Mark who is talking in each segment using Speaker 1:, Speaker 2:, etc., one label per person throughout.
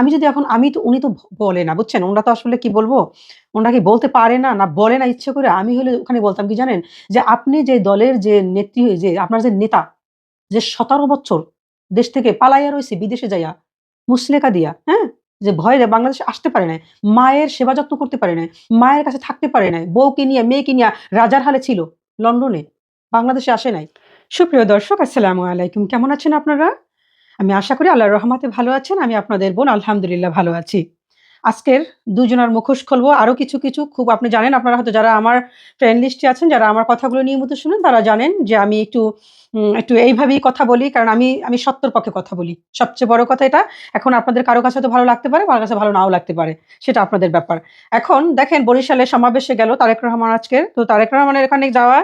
Speaker 1: আমি যদি এখন, আমি তো, উনি তো বলে না, বুঝছেন? ওনারা তো আসলে কি বলব? ওনারা কি বলতে পারে না না বলে না, ইচ্ছে করে আমি হলে ওখানে বলতাম কি জানেন? যে আপনি যে দলের যে নেত্রী, যে আপনার যে নেতা, যে সতেরো বছর দেশ থেকে পালাইয়া রয়েছে বিদেশে যাইয়া মুসলেকা দিয়া হ্যাঁ? যে ভয়ে বাংলাদেশে আসতে পারে নাই, মায়ের সেবা যত্ন করতে পারে নাই, মায়ের কাছে থাকতে পারে নাই, বউকে নিয়ে, মেয়েকে নিয়ে রাজার হালে ছিল, লন্ডনে, বাংলাদেশে আসে নাই। সুপ্রিয় দর্শক, আসসালামু আলাইকুম। কেমন আছেন আপনারা? আমি আশা করি আল্লাহর রহমাতে ভালো আছেন, আমি আপনাদের বোন আলহামদুলিল্লাহ ভালো আছি। আজকের দুজনের মুখোশ খুলবো আরও কিছু কিছু, খুব আপনি জানেন, আপনারা হয়তো যারা আমার ফ্রেন্ড লিস্টে আছেন, যারা আমার কথাগুলো নিয়মিত শুনেন, তারা জানেন যে আমি একটু একটু এইভাবেই কথা বলি, কারণ আমি আমি সত্যর পক্ষে কথা বলি। সবচেয়ে বড় কথা এটা, এখন আপনাদের কারও কাছে তো ভালো লাগতে পারে, কারও কাছে ভালো নাও লাগতে পারে, সেটা আপনাদের ব্যাপার। এখন দেখেন বরিশালে সমাবেশে গেল তারেক রহমান আজকে তো তারেক রহমানের এখানে যাওয়া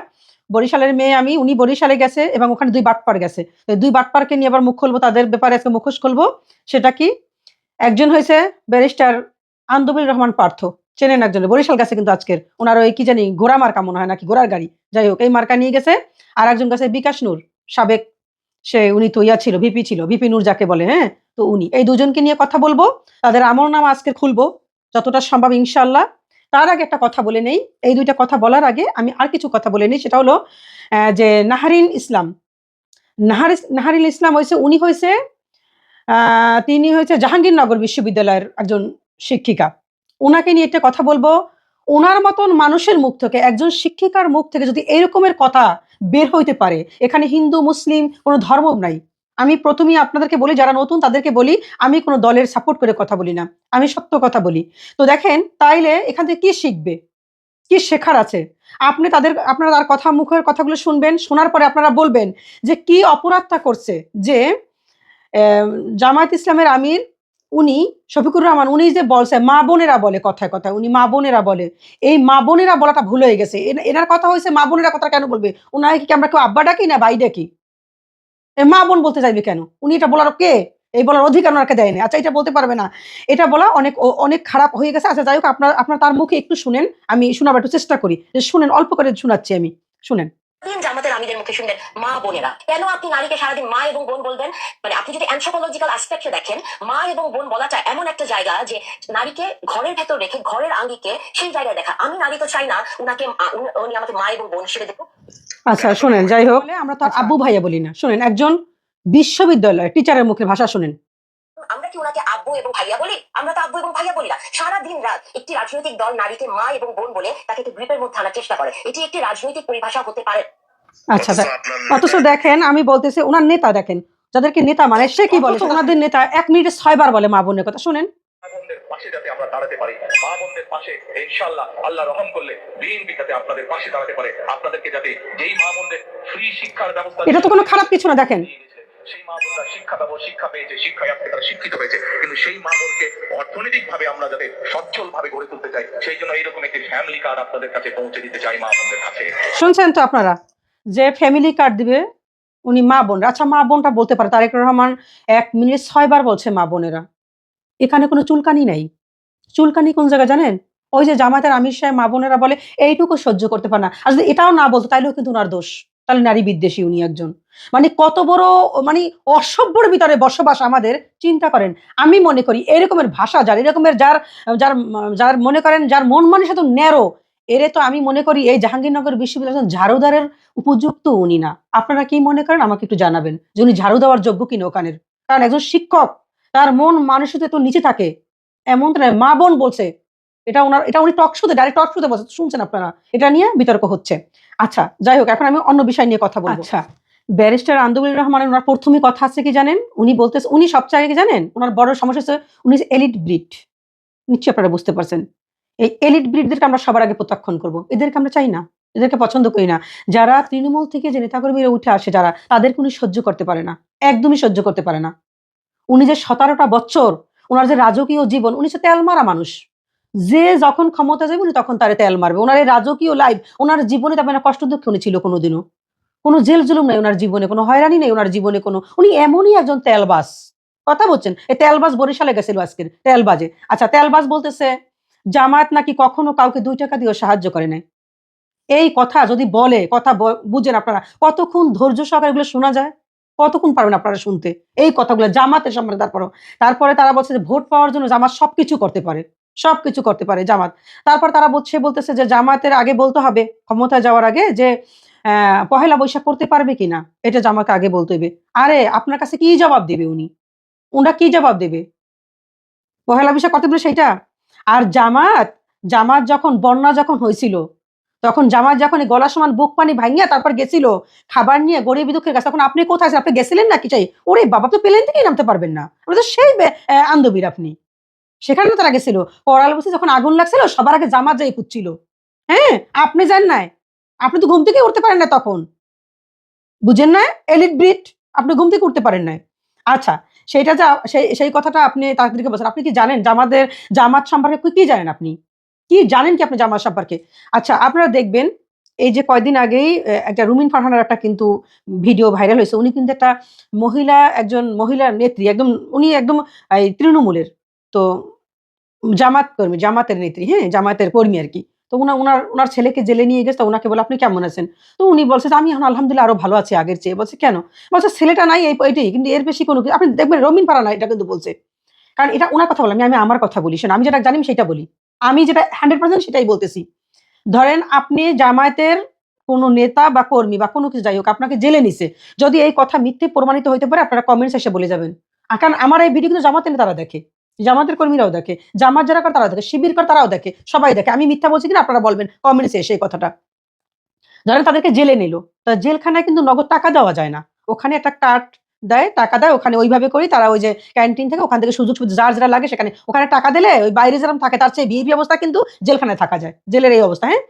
Speaker 1: বরিশালের মেয়ে আমি, উনি বরিশালে গেছে এবং ওখানে দুই বাটপার গেছে। দুই বাটপারকে নিয়ে আবার মুখ খুলবো, তাদের ব্যাপারে আজকে মুখোশ খুলবো। সেটা কি? একজন হয়েছে ব্যারিস্টার আন্দবুল রহমান পার্থ। চেনেন একজন বরিশাল গেছে কিন্তু আজকের। ওনার ওই কি জানি ঘোড়া মার্কা মনে হয় নাকি, ঘোড়ার গাড়ি। যাই হোক, এই মার্কা নিয়ে গেছে। আর একজন গেছে বিকাশ নূর, সাবেক সে, উনি তো ইয়া ছিল, ভিপি ছিল, ভিপি নূর যাকে বলে হ্যাঁ? তো উনি, এই দুজনকে নিয়ে কথা বলব। তাদের আমল নাম আজকে খুলবো, যতটা সম্ভব ইনশাল্লাহ তার আগে একটা কথা বলে নেই। এই দুইটা কথা বলার আগে আমি আর কিছু কথা বলে নিই। সেটা হলো যে নাহারিন ইসলাম। নাহার নাহারিন ইসলাম হয়েছে, উনি হয়েছে তিনি হয়েছে জাহাঙ্গীরনগর বিশ্ববিদ্যালয়ের একজন শিক্ষিকা। ওনাকে নিয়ে একটা কথা বলব। ওনার মতন মানুষের মুখ থেকে, একজন শিক্ষিকার মুখ থেকে যদি এরকমের কথা বের হইতে পারে, এখানে হিন্দু, মুসলিম কোনো ধর্ম নাই। আমি প্রথমেই আপনাদেরকে বলি, যারা নতুন তাদেরকে বলি, আমি কোনো দলের সাপোর্ট করে কথা বলি না। আমি সত্য কথা বলি। তো দেখেন, তাইলে এখান থেকে কি শিখবে? কি শেখার আছে? আপনি তাদের, আপনারা তার কথা মুখের কথাগুলো শুনবেন, শোনার পরে আপনারা বলবেন যে কি অপরাধটা করছে? যে জামায়াত ইসলামের আমির, উনি, শফিকুর রহমান, উনি যে বলছে, মা বোনেরা বলে কথায় কথায়, উনি মা বোনেরা বলে। এই মা বোনেরা বলাটা ভুল হয়ে গেছে। এনার কথা হয়েছে মা বোনেরা কথা কেন বলবে? ওনাকে কি আমরা কেউ আব্বা ডাকি না ভাই ডাকি? মা বোন বলতে চাইবে কেন? উনি এটা বলার কে? এই বলার অধিকার ওনাকে দেয়নি। আচ্ছা এটা বলতে পারবে না। এটা বলা অনেক অনেক খারাপ হয়ে গেছে। আচ্ছা যাই হোক, আপনার আপনার তার মুখে একটু শুনেন। আমি শোনাবার একটু চেষ্টা করি। যে শুনেন, অল্প করে শোনাচ্ছি আমি। শুনেন।
Speaker 2: জামাতের আমিদের মুখে শুনবেন মা বোনেরা। কেন আপনি নারীকে সারাদিন মা এবং বোন বলবেন? মানে আপনি যদি অ্যানথ্রোপোলজিক্যাল অ্যাসপেক্টে দেখেন মা এবং বোন বলাটা এমন একটা জায়গা যে নারীকে ঘরের ভেতর রেখে ঘরের আঙ্গিকে সেই জায়গায় দেখা। আমি নারী তো চাই না উনাকে উনি- আমাকে মা এবং বোন হিসেবে দেখুক।
Speaker 1: আচ্ছা শুনেন যাই হোক। আমরা তো আর আব্বু ভাইয়া বলি না। শুনেন একজন বিশ্ববিদ্যালয় টিচারের মুখে ভাষা শুনেন।
Speaker 2: আমরা কি ওনাকে আব্বু এবং ভাইয়া বলি? আমরা তো আব্বু এবং ভাইয়া বলি না। সারা দিন রাত একটি রাজনৈতিক দল নারীকে মা এবং বোন বলে তাকে একটি গ্রিপের মধ্যে আনার চেষ্টা করে। এটি একটি রাজনৈতিক পরিভাষা হতে পারে।
Speaker 1: আচ্ছা দেখ- অথচ দেখেন আমি বলতেছি ওনার নেতা দেখেন যাদেরকে নেতা মানে সে কি বলে? ওনাদের নেতা এক মিনিটে ছয়বার বলে মা বোনের কথা। শুনেন।
Speaker 3: পাশে যাতে আমরা দাঁড়াতে পারি মা বোনদের পাশে ইনশাল্লাহ আল্লাহ রহম করলে বিএনপি যাতে আপনাদের পাশে দাঁড়াতে পারে। আপনাদেরকে যাতে যেই মা বোনদের ফ্রি শিক্ষার ব্যবস্থা
Speaker 1: এটা তো কোনো খারাপ কিছু না দেখেন।
Speaker 3: সেই মা বোনরা শিক্ষা পাবো, শিক্ষা পেয়েছে, শিক্ষায় তারা শিক্ষিত হয়েছে। কিন্তু সেই মা বোনকে অর্থনৈতিক ভাবে আমরা যাতে সচ্ছল ভাবে গড়ে তুলতে চাই, সেই জন্য এইরকম একটি ফ্যামিলি কার্ড আপনাদের কাছে পৌঁছে দিতে চাই মা বোনদের কাছে।
Speaker 1: শুনছেন তো আপনারা? যে ফ্যামিলি কার্ড দিবে, উনি মা বোন। আচ্ছা মা বোনটা বলতে পারে, তারেক রহমান এক মিনিট ছয়বার বলছে মা বোনেরা। এখানে কোনো চুলকানি নাই। চুলকানি কোন জায়গায় জানেন? ওই যে জামাতের আমির সাহেব মা বোনেরা বলে, এইটুকু সহ্য করতে পারে না। আর যদি এটাও না বলতো, তাইলেও কিন্তু ওনার দোষ। তাহলে নারী বিদ্বেষী উনি একজন। মানে কত বড় মানে অসভ্যর ভিতরে বসবাস আমাদের, চিন্তা করেন। আমি মনে করি এরকমের ভাষা, যার, এরকমের যার যার যার মনে করেন, যার মন মানুষ এত ন্যারো। এরে তো আমি মনে করি এই জাহাঙ্গীরনগর বিশ্ববিদ্যালয় ঝাড়ুদারের উপযুক্ত উনি না। আপনারা কি মনে করেন? আমাকে একটু জানাবেন যে উনি ঝাড়ু দেওয়ার যোগ্য কিনা ওখানের। কারণ একজন শিক্ষক, তার মন মানুষতে তো নিচে থাকে। এমন তো মা বোন বলছে এটা ওনার এটা উনি টক শুতে ডাইরেক্ট টক শুতে বলছে শুনছেন আপনারা? এটা নিয়ে বিতর্ক হচ্ছে। আচ্ছা যাই হোক এখন আমি অন্য বিষয় নিয়ে কথা বলব। আচ্ছা। ব্যারিস্টার আন্দুল রহমানের ওনার প্রথমে কথা আছে কি জানেন? উনি বলতেছে উনি সবচেয়ে কি জানেন? ওনার বড় সমস্যা হচ্ছে উনি এলিট ব্রিড নিশ্চয়ই আপনারা বুঝতে পারছেন। এই এলিট ব্রিডদেরকে আমরা সবার আগে প্রত্যাখ্যান করব। এদেরকে আমরা চাই না। এদেরকে পছন্দ করি না। যারা তৃণমূল থেকে যে নেতাকর্মীরা উঠে আসে যারা তাদেরকে উনি সহ্য করতে পারে না। একদমই সহ্য করতে পারে না। উনি যে সতেরোটা বছর ওনার যে রাজকীয় জীবন উনি হচ্ছে তেল মারা মানুষ। যে যখন ক্ষমতা যাবে উনি তখন তারে তেল মারবে। ওনার এই রাজকীয় লাইফ ওনার জীবনে তেমন একটা কষ্ট দুঃখ উনি ছিল কোনোদিনও। কোনো জেল জুলুম নেই ওনার জীবনে, কোনো হয়রানি নেই ওনার জীবনে, কোনো উনি এমনই একজন তেলবাস কথা বলছেন? এই তেলবাস বরিশালে গেছিল আজকের তেলবাজে। আচ্ছা তেলবাস বলতেছে, জামায়াত নাকি কখনো কাউকে দুই টাকা দিয়েও সাহায্য করে নাই। এই কথা যদি বলে, কথা বুঝেন আপনারা, কতক্ষণ ধৈর্য সহকারে এগুলো শোনা যায়? কতক্ষণ পারবেন আপনারা শুনতে? এই কথাগুলো জামাতের সম্বন্ধে তারপরে তারপরে তারা বলছে যে, ভোট পাওয়ার জন্য জামাত সবকিছু করতে পারে। সবকিছু করতে পারে জামাত। তারপর তারা বলছে বলতেছে যে জামাতের আগে বলতে হবে, ক্ষমতায় যাওয়ার আগে যে পহেলা বৈশাখ করতে পারবে কিনা, এটা জামাকে আগে বলতে হবে আরে, আপনার কাছে কি জবাব দেবে উনি? ওনারা কি জবাব দেবে? পহেলা বৈশাখ করতে পারবে সেটা আর জামাত জামাত যখন, বন্যা যখন হয়েছিল, তখন জামাত যখন গলা সমান বুক পানি ভাঙিয়া তারপর গেছিল, খাবার নিয়ে গরিব দুঃখের কাছে, তখন আপনি কোথায় আছেন? আপনি গেছিলেন নাকি? চাই, ওরে বাবা তো প্লেন থেকেই নামতে পারবেন না। তো সেই আন্দবীর আপনি। সেখানে তো তারা গেছিল করাল বসে যখন আগুন লাগছিল, সবার আগে জামাত যাই পুচ্ছিল হ্যাঁ? আপনি যান নাই। আপনি তো ঘুম থেকে উঠতে পারেন না তখন। বুঝেন না এলিট ব্রিট আপনি ঘুম থেকে উঠতে পারেন না আচ্ছা সেইটা যা, সেই সেই কথাটা আপনি তাদেরকে বলছেন। আপনি কি জানেন জামাদের, জামাত সম্পর্কে কি- জানেন আপনি? কি জানেন কি আপনি জামাত সম্পর্কে? আচ্ছা আপনারা দেখবেন, এই যে কয়দিন আগেই একটা রুমিন ফারহানার একটা কিন্তু ভিডিও ভাইরাল হয়েছে। উনি কিন্তু একটা মহিলা, একজন মহিলা নেত্রী, একদম, উনি একদম তৃণমূলের। তো জামাত কর্মী, জামাতের নেত্রী হ্যাঁ জামাতের কর্মী আর কি। তো উনার উনার ওনার ছেলেকে জেলে নিয়ে গেছে, তো ওনাকে বলে, আপনি কেমন আছেন? তো উনি বলছে আমি এখন আলহামদুলিল্লাহ আরও ভালো আছি আগের চেয়ে। বলছে, কেন? বলছে, ছেলেটা নাই এই এটাই কিন্তু এর বেশি কোনো আপনি দেখবেন রমিন পাড়া না এটা কিন্তু বলছে। কারণ এটা ওনার কথা বলে, আমি আমি আমার কথা বলি। আমি যেটা জানি সেটা বলি। আমি যেটা হান্ড্রেড পার্সেন্ট সেটাই বলতেছি। ধরেন আপনি জামায়াতের কোনো নেতা বা কর্মী বা কোনো কিছু, যাই হোক, আপনাকে জেলে নিছে। যদি এই কথা মিথ্যে প্রমাণিত হতে পারে, আপনারা কমেন্টস এসে বলে যাবেন। কারণ আমার এই ভিডিও কিন্তু জামাতের তারা দেখে। জামাতের কর্মীরাও দেখে, জামাত যারা করে তারাও দেখে, শিবির করে তারাও দেখে, সবাই দেখে। আমি মিথ্যা বলছি কিনা আপনারা বলবেন কমেন্টসে এসে এই কথাটা। ধরেন তাদেরকে জেলে নিল তা জেলখানায় কিন্তু নগদ টাকা দেওয়া যায় না। ওখানে একটা কার্ড দেয়, টাকা দেয়, ওখানে ওইভাবে করি, তারা ওই যে ক্যান্টিন থেকে ওখান থেকে সুযোগ সুবিধা, যার যারা লাগে সেখানে, ওখানে টাকা দিলে ওই বাইরে যেরকম থাকে, তার চেয়ে ভিআইপি অবস্থা কিন্তু জেলখানায় থাকা যায়, জেলের এই অবস্থা হ্যাঁ?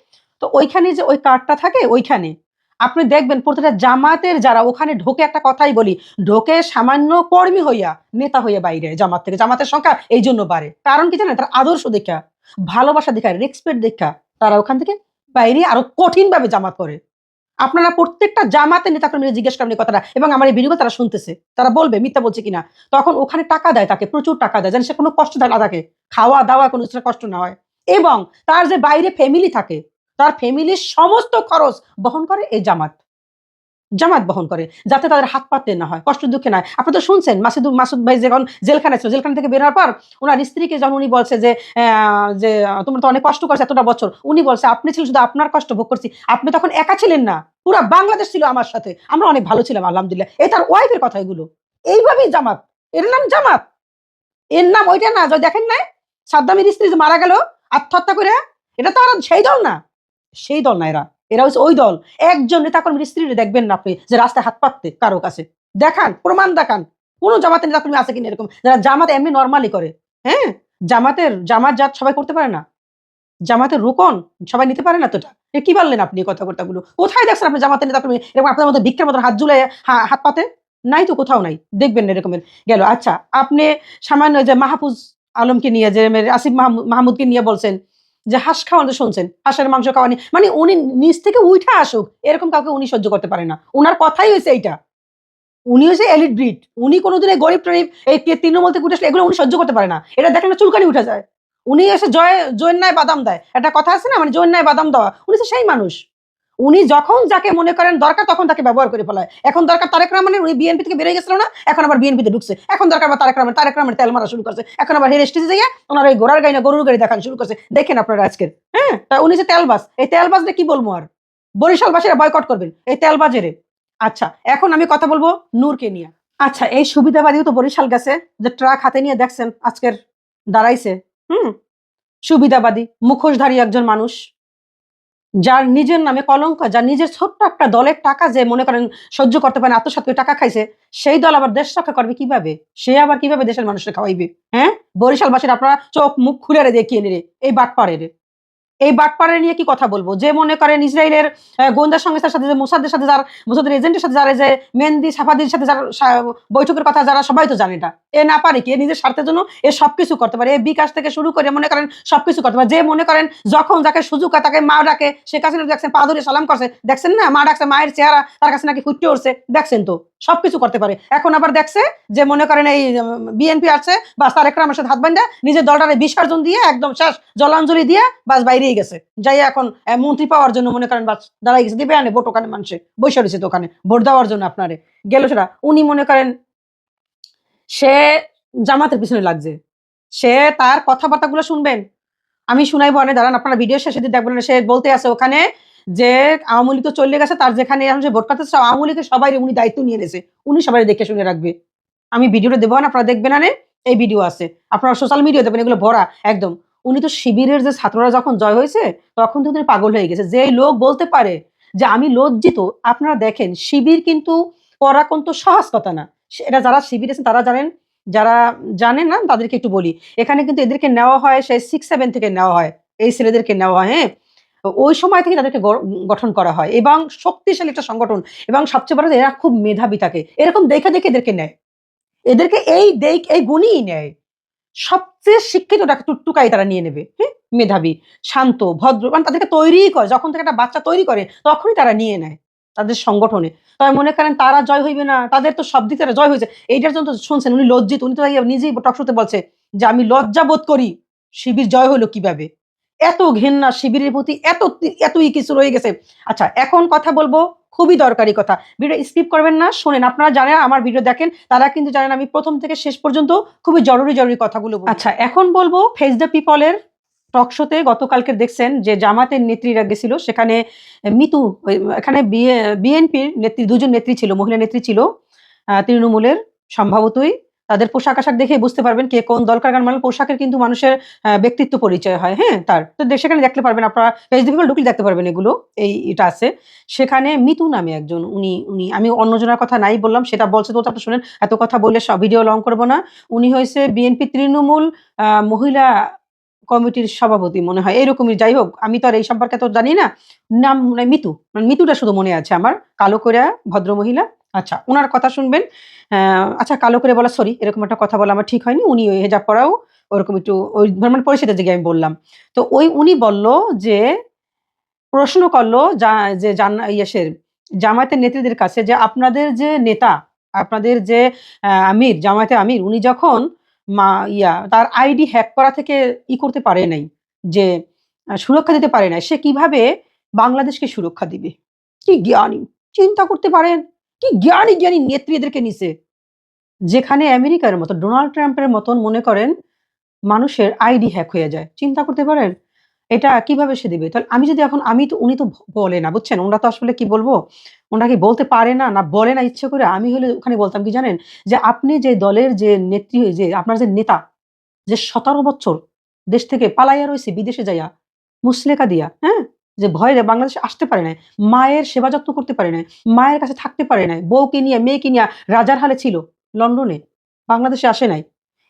Speaker 1: তো ওইখানে যে ওই কার্ডটা থাকে, ওইখানে আপনি দেখবেন প্রতিটা জামাতের যারা, ওখানে ঢোকে একটা কথাই বলি, ঢোকে সামান্য কর্মী হইয়া নেতা হইয়া বাইরে জামাত থেকে। জামাতের সংখ্যা এই জন্য বাড়ে। কারণ কি জানেন? তার আদর্শ দেখা, ভালোবাসা দেখা রেসপেক্ট দেখা, তারা ওখান থেকে বাইরে আরও কঠিন ভাবে জামাত করে আপনারা প্রত্যেকটা জামাতের নেতা কর্মীরা জিজ্ঞেস করেন কথাটা, এবং আমার এই ভিডিও তারা শুনতেছে। তারা বলবে, মিথ্যা বলছে কিনা? তখন ওখানে টাকা দেয় তাকে, প্রচুর টাকা দেয়। যেন সে কোনো কষ্ট না থাকে খাওয়া দাওয়া কোনো কষ্ট না হয়। এবং তার যে বাইরে ফ্যামিলি থাকে তার ফ্যামিলির সমস্ত খরচ বহন করে এই জামাত। জামাত বহন করে, যাতে তাদের হাত পাততে না হয়, কষ্ট দুঃখে নয় আপনি তো শুনছেন, মাসুদ মাসুদ ভাই যখন জেলখানায় ছিল, জেলখানা থেকে বের পর ওনার স্ত্রীকে যখন উনি বলছে যে যে, তোমরা তো অনেক কষ্ট করছ এতটা বছর। উনি বলছে, আপনি ছিল শুধু আপনার কষ্ট ভোগ করছি, আপনি তখন একা ছিলেন না। পুরা বাংলাদেশ ছিল আমার সাথে। আমরা অনেক ভালো ছিলাম, আলহামদুলিল্লাহ। এই তার ওয়াইফের কথা এগুলো। এইভাবেই জামাত। এর নাম জামাত। এর নাম ওইটা না দেখেন না সাদ্দামের স্ত্রী যে মারা গেল, আত্মহত্যা করে, এটা তো আর সেই দল না। সেই দল না এরা। এরা হচ্ছে ওই দল। একজন নেতাকর্মীর স্ত্রী দেখবেন না আপনি যে রাস্তায় হাত পাততে কারও কাছে। দেখান, প্রমাণ দেখান। কোন জামাতের নেতাকর্মী আছে কিনা এরকম? যারা জামাত এমনি নর্মালি করে। হ্যাঁ? জামাতের, জামাত জাত সবাই করতে পারে না। জামাতের রুকন সবাই নিতে পারে না তোটা কি বললেন আপনি এই কথাবার্তাগুলো? কোথায় দেখছেন আপনি জামাতের নেতাকর্মী? এরকম আপনার মতো ভিক্ষার মতো হাত হা- হাত পাতে? নাই তো কোথাও নাই। দেখবেন না এরকমের। গেল আচ্ছা আপনি সামান্য যে মাহফুজ আলমকে নিয়ে যে আসিফ মাহমুদ- মাহমুদকে নিয়ে বলছেন যে হাঁস খাওয়ানো শুনছেন, হাঁসের মাংস খাওয়ানি মানে উনি নিজ থেকে উঠে আসুক, এরকম কাউকে উনি সহ্য করতে পারে না। উনার কথাই হয়েছে এইটা। উনি হচ্ছে এলিট ব্রিড উনি কোনোদিন এই গরিব টরিব, এই তৃণমূল থেকে উঠে আসলে এগুলো উনি সহ্য করতে পারে না। এটা দেখেন না চুলকানি উঠে যায়। উনি এসে জয় জয়ের ন্যায় বাদাম দেয়। একটা কথা আছে না মানে জৈন্যায় ন্যায় বাদাম দেওয়া। উনি তো সেই মানুষ। উনি যখন যাকে মনে করেন দরকার, তখন তাকে ব্যবহার করে ফেলায়। এখন দরকার তারেক রহমানের উনি বিএনপি থেকে বেরিয়ে গেছিল না? এখন আবার বিএনপিতে ঢুকছে। এখন দরকার আবার তারেক রহমান তারেক রহমান তেল মারা শুরু করছে। এখন আবার হের স্টেজে গিয়ে ওনার ওই ঘোড়ার গাড়ি না, গরুর গাড়ি দেখানো শুরু করছে। দেখেন আপনারা আজকের হ্যাঁ? তা উনি যে তেলবাস এই তেলবাসটা কি বলব আর? বরিশালবাসীরা বয়কট করবেন এই তেলবাজেরে। আচ্ছা এখন আমি কথা বলব নূরকে নিয়ে। আচ্ছা এই সুবিধাবাদীও তো বরিশাল গেছে, যে ট্রাক হাতে নিয়ে দেখছেন, আজকের দাঁড়াইছে, হুম? সুবিধাবাদী, মুখোশধারী একজন মানুষ। যার নিজের নামে কলঙ্ক, যার নিজের ছোট্ট একটা দলের টাকা যে মনে করেন সহ্য করতে পারেন করে টাকা খাইছে, সেই দল আবার দেশ রক্ষা করবে কীভাবে? সে আবার কীভাবে দেশের মানুষকে খাওয়াইবে? হ্যাঁ? বরিশালবাসীর আপনারা চোখ মুখ খুলে রে দেখিয়ে নিরে এই বাটপাড়ের। এই বাটপাড়ের নিয়ে কি কথা বলব? যে মনে করেন ইসরায়েলের গোয়েন্দা সংস্থার সাথে যে মোসাদের সাথে যার, মোসাদের এজেন্টের সাথে যারা যে মেহেন্দি সাফাদির সাথে যারা বৈঠকের কথা যারা সবাই তো জানে এটা। এ না পারে কি? নিজের স্বার্থের জন্য এ সবকিছু করতে পারে। এ বিকাশ থেকে শুরু করে মনে করেন সবকিছু করতে পারে। যে মনে করেন যখন যাকে সুযোগ তাকে মা ডাকে সে কাছে দেখছেন, পা ধরে সালাম করছে। দেখছেন না? মা ডাকছে, মায়ের চেহারা তার কাছে নাকি ফুটতে উঠছে। দেখছেন তো? সবকিছু করতে পারে। এখন আবার দেখছে যে মনে করেন এই বিএনপি আছে বা তারেক রহমানের সাথে হাত বান্ধা নিজের দলটারে বিসর্জন দিয়ে একদম শেষ জলাঞ্জলি দিয়ে বাস বাইরেই গেছে। যাই এখন মন্ত্রী পাওয়ার জন্য মনে করেন বাস দাঁড়াই গেছে। দিবে ভোট ওখানে মানুষে, বসে রয়েছে ওখানে, ভোট দেওয়ার জন্য আপনারে। গেল সেটা, উনি মনে করেন, সে জামাতের পিছনে লাগছে। সে তার কথাবার্তাগুলো শুনবেন। আমি শুনাইবো অনেক দাঁড়ান, আপনারা ভিডিও শেষে দেখবেন, সে বলতে আছে, ওখানে যে আওয়ামী লীগ তো চলে গেছে, তার যেখানে এখন সে ভোট সব আওয়ামী লীগের সবাই উনি দায়িত্ব নিয়ে নিয়েছে উনি সবাই দেখে শুনে রাখবে। আমি ভিডিওটা দেবো না, আপনারা দেখবেন না এই ভিডিও আছে। আপনারা সোশ্যাল মিডিয়া দেবেন, এগুলো ভরা, একদম। উনি তো শিবিরের যে ছাত্ররা যখন জয় হয়েছে, তখন তো পাগল হয়ে গেছে। যে লোক বলতে পারে যে আমি লজ্জিত, আপনারা দেখেন, শিবির কিন্তু পরাকন্ত সহজ কথা না। এটা যারা শিবির আছে, তারা জানেন, যারা জানেন না, তাদেরকে একটু বলি। এখানে কিন্তু এদেরকে নেওয়া হয়, সেই সিক্স সেভেন থেকে নেওয়া হয়। এই ছেলেদেরকে নেওয়া হয় হ্যাঁ? তো ওই সময় থেকে তাদেরকে গঠন করা হয় এবং শক্তিশালী একটা সংগঠন এবং সবচেয়ে বড় এরা খুব মেধাবী থাকে। এরকম দেখে দেখে এদেরকে নেয়। এদেরকে এই দেখ এই গুণই নেয়। সবচেয়ে শিক্ষিত টুকটুকাই তারা নিয়ে নেবে হ্যাঁ মেধাবী, শান্ত, ভদ্র মানে তাদেরকে তৈরিই করে। যখন থেকে একটা বাচ্চা তৈরি করে, তখনই তারা নিয়ে নেয় তাদের সংগঠনে। তবে মনে করেন তারা জয় হইবে না, তাদের তো সব দিক থেকে জয় হয়েছে। এইটার জন্য তো শুনছেন উনি লজ্জিত, উনি তো নিজেই টকশোতে বলছে যে, আমি লজ্জা বোধ করি শিবির জয় হলো কীভাবে? এত ঘেন্না শিবিরের প্রতি, এত, এতই কিছু রয়ে গেছে। আচ্ছা এখন কথা বলব খুবই দরকারি কথা। ভিডিও স্কিপ করবেন না, শোনেন। আপনারা জানেন আমার ভিডিও দেখেন, তারা কিন্তু জানেন আমি প্রথম থেকে শেষ পর্যন্ত খুবই জরুরি জরুরি কথাগুলো আচ্ছা এখন বলব ফেস দ্য পিপলের টক শোতে গতকালকে দেখছেন যে জামাতের নেত্রীরা গেছিল, সেখানে মিতু, এখানে বিএনপির নেত্রী, দুজন নেত্রী ছিল, মহিলা নেত্রী ছিল তৃণমূলের সম্ভবতই। তাদের পোশাক আশাক দেখে বুঝতে পারবেন কে কোন দলকার গান মানে পোশাকের কিন্তু মানুষের ব্যক্তিত্ব পরিচয় হয়। হ্যাঁ তার। তো সেখানে দেখতে পারবেন আপনারা ফেসবুক ঢুকলে দেখতে পারবেন এগুলো, এই এটা আছে। সেখানে মিতু নামে একজন, উনি উনি, আমি অন্যজনের কথা নাই বললাম, সেটা বলছে তো আপনি শুনেন, এত কথা বললে সব ভিডিও লং করব না। উনি হয়েছে বিএনপি তৃণমূল মহিলা কমিটির সভাপতি মনে হয়, এরকমই, যাই হোক, আমি তো আর এই সম্পর্কে তো জানি না। নাম মানে মিতু মানে মিতুটা শুধু মনে আছে আমার, কালো করে ভদ্র মহিলা আচ্ছা ওনার কথা শুনবেন। আচ্ছা কালো করে বলা সরি এরকম একটা কথা বলা আমার ঠিক হয়নি, উনি ওই হেজাব পরাও ওরকম একটু ওই মানে পরিষদের দিকে আমি বললাম। তো ওই উনি বলল যে, প্রশ্ন করল যা- যে জান ইয়েসের জামায়াতের নেত্রীদের কাছে যে আপনাদের যে নেতা, আপনাদের যে আমির, জামায়াতের আমির, উনি যখন মা, ইয়া, তার আইডি হ্যাক করা থেকে ই করতে পারে নাই, যে সুরক্ষা দিতে পারে নাই, সে কীভাবে বাংলাদেশকে সুরক্ষা দিবে? কি জ্ঞানী, চিন্তা করতে পারেন। কি জ্ঞানী জ্ঞানী নেত্রী এদেরকে নিছে? যেখানে আমেরিকার মতো, ডোনাল্ড ট্রাম্পের মতন মনে করেন মানুষের আইডি হ্যাক হয়ে যায়। চিন্তা করতে পারেন, এটা কীভাবে সে দিবে? তাহলে আমি যদি এখন, আমি তো, উনি তো বলে না, বুঝছেন? ওনারা তো আসলে কি বলব? ওনারা কি বলতে পারে না? না বলে না, ইচ্ছে করে? আমি হলে ওখানে বলতাম কি জানেন? যে আপনি যে দলের যে নেত্রী, যে আপনার যে নেতা, যে সতেরো বছর দেশ থেকে পালাইয়া রয়েছে বিদেশে যাইয়া মুসলেকা দিয়া হ্যাঁ? যে ভয়ে বাংলাদেশে আসতে পারে নাই, মায়ের সেবা যত্ন করতে পারে নাই, মায়ের কাছে থাকতে পারে নাই, বউকে নিয়ে, মেয়েকে নিয়ে রাজার হালে ছিল, লন্ডনে, বাংলাদেশে আসে নাই।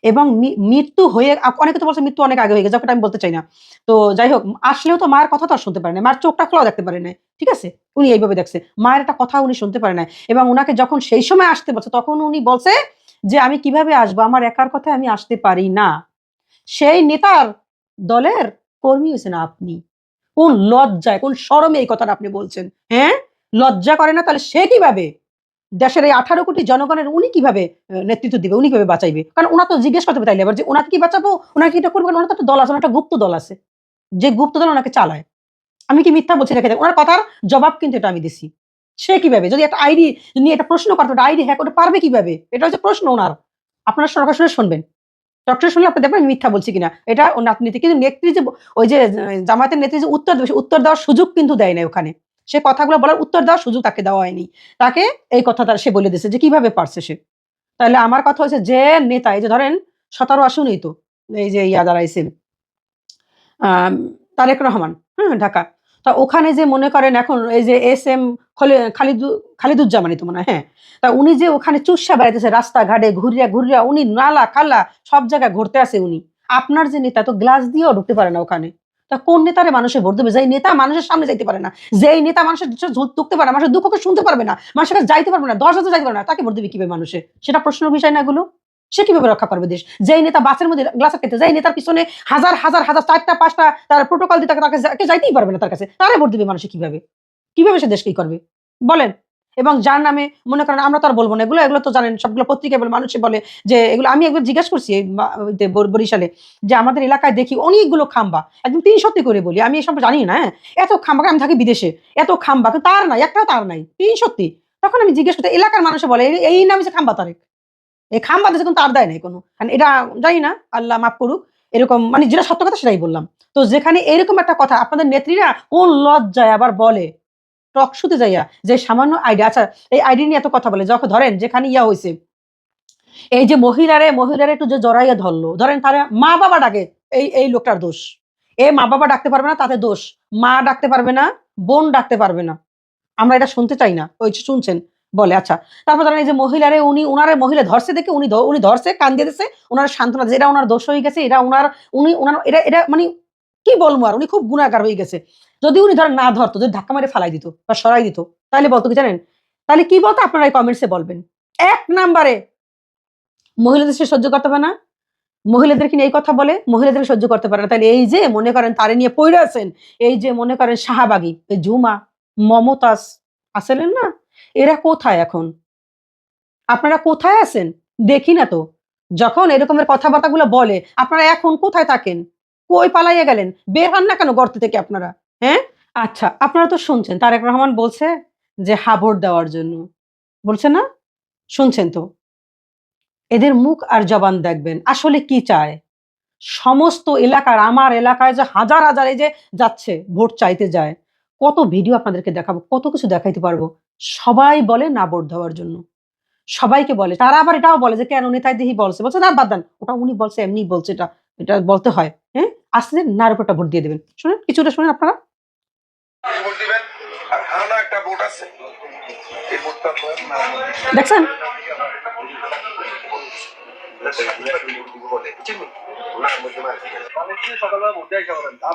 Speaker 1: এবং মৃত্যু হয়ে, অনেকে তো বলছে মৃত্যু অনেক আগে হয়ে গেছে যাকে আমি বলতে চাই না। তো যাই হোক, আসলেও তো মায়ের কথা তো আর শুনতে পারে না মায়ের চোখটা খোলা দেখতে পারে না ঠিক আছে? উনি এইভাবে দেখছে, মায়ের একটা কথা উনি শুনতে পারে না এবং ওনাকে যখন সেই সময় আসতে বলছে, তখন উনি বলছে যে, আমি কীভাবে আসব? আমার একার কথায় আমি আসতে পারি না। সেই নেতার দলের কর্মী হয়েছে না আপনি। কোন লজ্জায়, কোন শরমে এই কথাটা আপনি বলছেন? হ্যাঁ? লজ্জা করে না তাহলে সে কীভাবে? দেশের এই আঠারো কোটি জনগণের উনি কীভাবে নেতৃত্ব দিবে, উনি কীভাবে বাঁচাইবে? কারণ ওনা তো জিজ্ঞেস করতে তাইলে, এবার যে ওনাকে কি বাঁচাবো? ওনাকে এটা করব? ওনার তো একটা দল আছে একটা গুপ্ত দল আছে। যে গুপ্ত দল ওনাকে চালায়। আমি কি মিথ্যা বলছি রেখে ওনার কথার জবাব কিন্তু এটা আমি দিছি। সে কীভাবে? যদি একটা আইডি নিয়ে একটা প্রশ্ন করতো আইডি হ্যাক করতে পারবে কীভাবে? এটা হচ্ছে প্রশ্ন ওনার। আপনারা সরকার শুনে শুনবেন। ডক্টর শুনলে আপনি দেখবেন মিথ্যা বলছি কিনা। এটা ওর নাতনিতে কিন্তু নেত্রী যে ওই যে আহ, জামায়াতের নেত্রী যে উত্তর দেবে উত্তর দেওয়ার সুযোগ কিন্তু দেয় না ওখানে। সে কথাগুলো বলার উত্তর দেওয়ার সুযোগ তাকে দেওয়া হয়নি। তাকে এই কথা তার সে বলে দিয়েছে যে কীভাবে পারছে সে। তাহলে আমার কথা হচ্ছে যে নেতা এই যে ধরেন সতেরো আসুনই তো এই যে ইয়া আম, তারেক রহমান হ্যাঁ ঢাকা। তা ওখানে যে মনে করেন এখন এই যে এস এম খালিদু খালিদুজ্জামানি তো মনে হয় হ্যাঁ। তা উনি যে ওখানে চুষা বেড়াইতেছে রাস্তাঘাটে, ঘুরিয়া ঘুরিয়া, উনি নালা, খালা, সব জায়গায় ঘুরতে আসে উনি। আপনার যে নেতা, তো গ্লাস দিয়েও ঢুকতে পারে না ওখানে। তা কোন নেতারে মানুষের ভোট দেবে? যেই নেতা মানুষের সামনে যাইতে পারে না। যেই নেতা মানুষের ঢুকতে পারে না, মানুষের দুঃখকে শুনতে পারবে না, মানুষের কাছে যাইতে পারবে না, দশ হাজার যাইতে পারবে না, তাকে ভোট দেবে কীভাবে মানুষে? সেটা প্রশ্নের বিষয় না এগুলো? সে কীভাবে রক্ষা করবে দেশ? যেই নেতা বাসের মধ্যে গ্লাস খেতে যেই নেতার পিছনে হাজার হাজার হাজার, চারটা, পাঁচটা তার প্রোটোকল দিয়ে তাকে যাইতেই পারবে না তার কাছে। তারে ভোট দিবে মানুষে কীভাবে? কীভাবে সে দেশকেই করবে? বলেন। এবং যার নামে মনে করেন আমরা তো আর বলব না, এগুলো এগুলো তো জানেন, সবগুলো পত্রিকায় বলে, মানুষে বলে যে এগুলো, আমি একবার জিজ্ঞেস করছি বরিশালে যে আমাদের এলাকায় দেখি অনেকগুলো খাম্বা, একদম তিন সত্যি করে বলি, আমি এসব জানি না হ্যাঁ? এত খাম্বা, আমি থাকি বিদেশে, এত খাম্বা তার নাই, একটাও তার নাই, তিন সত্যি তখন আমি জিজ্ঞেস করতে, এলাকার মানুষে বলে, এই- নামে খাম্বা তারেক। এই খাম্বা দেশে কোনো তার দেয় নাই কোনো। কারণ এটা জানি না, আল্লাহ মাফ করুক, এরকম মানে যেটা সত্য কথা সেটাই বললাম। তো যেখানে এরকম একটা কথা, আপনাদের নেত্রীরা কোন লজ্জায় আবার বলে? টক শুতে যাইয়া, যে সামান্য আইডিয়া আচ্ছা এই আইডি নিয়ে এত কথা বলে, যখন ধরেন যেখানে ইয়া হয়েছে এই যে মহিলারে মহিলারে একটু যে জড়াইয়া ধরলো, ধরেন তারা মা বাবা ডাকে, এই এই লোকটার দোষ। এ মা বাবা ডাকতে পারবে না, তাতে দোষ। মা ডাকতে পারবে না, বোন ডাকতে পারবে না। আমরা এটা শুনতে চাই না, ওই শুনছেন। বলে আচ্ছা তারপর ধরেন এই যে মহিলারে উনি, উনারে মহিলা ধরছে দেখে উনি উনি ধরছে, কান দিয়ে দিচ্ছে ওনার সান্ত্বনা এটা ওনার দোষ হয়ে গেছে এটা ওনার উনি ওনার এটা এটা মানে কি বলব আর, উনি খুব গুণাকার হয়ে গেছে। যদি উনি ধরেন না ধরতো, যদি ধাক্কা মারে ফালাই দিত বা সরাই দিত, তাহলে বলতো কি জানেন? তাহলে কি বলতো? আপনারা এই কমেন্টসে বলবেন। এক নাম্বারে, মহিলাদের সে সহ্য করতে পারে না। মহিলাদেরকে নিয়ে এই কথা বলে? মহিলাদের সহ্য করতে পারে না। তাহলে এই যে মনে করেন তারে নিয়ে পড়ে আছেন, এই যে মনে করেন শাহাবাগি জুমা, মমতাজ, আসলেন না? এরা কোথায় এখন? আপনারা কোথায় আছেন? দেখি না তো। যখন এরকমের কথাবার্তাগুলো বলে, আপনারা এখন কোথায় থাকেন? কই পালাইয়া গেলেন? বের হন না কেন গর্ত থেকে আপনারা? হ্যাঁ? আচ্ছা আপনারা তো শুনছেন, তারেক রহমান বলছে যে হাবর দেওয়ার জন্য। বলছে না? শুনছেন তো? এদের মুখ আর জবান দেখবেন, আসলে কি চায়? সমস্ত এলাকার, আমার এলাকায় যে হাজার হাজার এই যে যাচ্ছে, ভোট চাইতে যায়। কত ভিডিও আপনাদেরকে দেখাবো, কত কিছু দেখাইতে পারব। সবাই বলে না ভোট দেওয়ার জন্য। সবাইকে বলে। তারা আবার এটাও বলে যে কেন নেতাই দিহি বলছে? বলছে না বাদ দেন। ওটা উনি বলছে এমনি বলছে এটা। এটা বলতে হয়। হ্যাঁ? আসলে নার উপরটা ভোট দিয়ে দেবেন। শুনেন কিছুটা শুনেন আপনারা।
Speaker 3: ভোট দিবেন? আর হারানো একটা ভোট আছে? এই ভোটটা
Speaker 1: দেখছেন?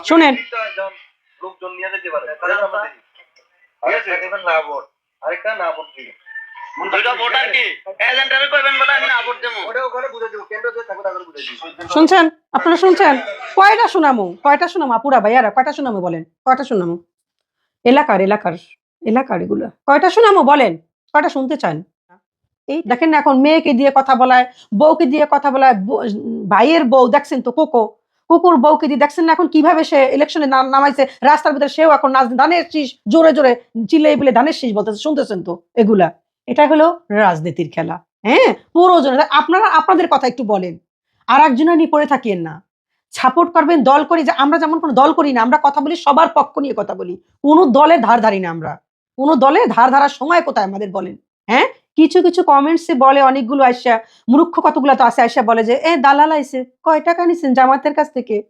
Speaker 1: শোনেন।
Speaker 4: লোকজন নিয়ে যেতে পারে। না না ভোট। দিবে।
Speaker 5: দুইটা ভোটার কি? এজেন্ট আমি কইবেন বলে আমি না ভোট দেবো।
Speaker 4: ওটা ওখানে বুঝে দিব কেন্দ্র যে থাকবে তাদের বুঝে দিব।
Speaker 1: শুনছেন? আপনারা শুনছেন? কয়টা শোনামো কয়টা শোনামো আপুরা ভাইয়ারা কয়টা শোনামো বলেন? কয়টা শোনামো এলাকার এলাকার এলাকার এগুলো। কয়টা শোনামো বলেন? কয়টা শুনতে চান? এই দেখেন না এখন মেয়েকে দিয়ে কথা বলায় বউকে দিয়ে কথা বলায় ভাইয়ের বউ দেখছেন তো কোকো কুকুর বউকে দিয়ে দেখছেন না এখন কীভাবে সে ইলেকশনে নামাইছে? রাস্তার ভিতরে সেও এখন নাচ ধানের শীষ, জোরে জোরে চিল্লাই বলে ধানের শীষ বলতেছে। শুনতেছেন তো এগুলা? এটা হলো রাজনীতির খেলা। হ্যাঁ? পুরো জনে আপনারা আপনাদের কথা একটু বলেন। আর একজনের নিয়ে পড়ে থাকিয়েন না। সাপোর্ট করবেন, দল করি যে আমরা যেমন কোনো দল করি না, আমরা কথা বলি, সবার পক্ষ নিয়ে কথা বলি। কোনো দলের ধার ধারি না আমরা। কোনো দলে ধার ধারার সময় কোথায় আমাদের বলেন? হ্যাঁ? কিছু কিছু কমেন্টসে বলে অনেকগুলো আইসা, মূর্খ কতগুলো তো আছে, আইসা বলে যে, এ, দালাল আইসে, কয় টাকা নিছেন জামাতের কাছ থেকে?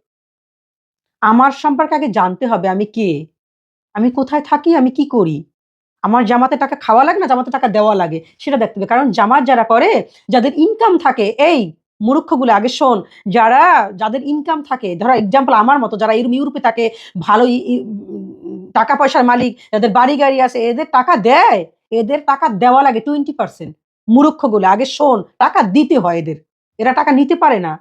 Speaker 1: আমার সম্পর্কে আগে জানতে হবে আমি কে? আমি কোথায় থাকি, আমি কি করি? আমার জামাতে টাকা খাওয়া লাগে না? জামাতে টাকা দেওয়া লাগে? সেটা দেখতে হবে। কারণ জামাত যারা করে, যাদের ইনকাম থাকে, এই মূর্খগুলো, আগে শোন, যারা, যাদের ইনকাম থাকে, ধরো এক্সাম্পল আমার মতো, যারা ইউরোপ- থাকে, ভালো টাকা পয়সার মালিক, যাদের বাড়ি গাড়ি আছে, এদের টাকা দেয়। এদের টাকা দেওয়া লাগে টোয়েন্টি পার্সেন্ট মূর্খগুলো আগে শোন, টাকা দিতে হয় এদের। এরা টাকা নিতে পারে না।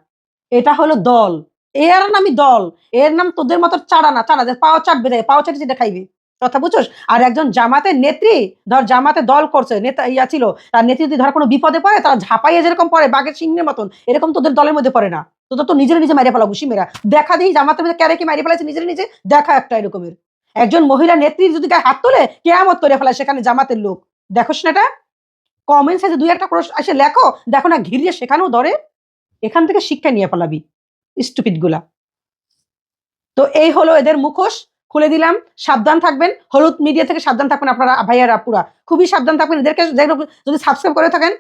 Speaker 1: এটা হলো দল। এর নামই দল। এর নাম তোদের মতো চাড়া না। চারা পাও চাটবে দেয় পাও চাটি যেটা খাইবে। কথা বুঝছোস? আর একজন জামাতের নেত্রী, ধর জামাতে দল করছে, নেতা ইয়া ছিল, তার নেত্রী যদি ধর কোনো বিপদে পড়ে, তারা ঝাঁপাইয়ে যেরকম পড়ে, বাঘের সিংহের মতন, এরকম তোদের দলের মধ্যে পড়ে না। তোদের তো নিজের নিজে মারিয়ে ফেলাবো সিমেরা দেখা দিই জামাতের মধ্যে ক্যারে কি মারিয়ে ফেলাইছে নিজের নিজে, দেখা একটা এরকমের। একজন মহিলা নেত্রীর যদি গায়ে হাত তোলে, কেয়ামত করে ফেলায় সেখানে জামাতের লোক। দেখো না কমেন্ট আছে দুই একটা করে এসে লেখো, দেখো না ঘিরিয়ে সেখানেও ধরে, এখান থেকে শিক্ষা নিয়ে ফেলাবি স্টুপিডগুলা। তো এই হলো এদের মুখোশ, খুলে দিলাম, সাবধান থাকবেন, হলুদ মিডিয়া থেকে সাবধান থাকবেন আপনারা, ভাইয়ারা পুরা খুবই সাবধান থাকবেন, এদেরকে যদি সাবস্ক্রাইব করে থাকেন,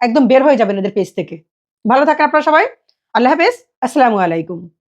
Speaker 1: একদম বের হয়ে যাবেন এদের পেজ থেকে। ভালো থাকেন আপনারা সবাই, আল্লাহ হাফেজ, আসসালামু আলাইকুম।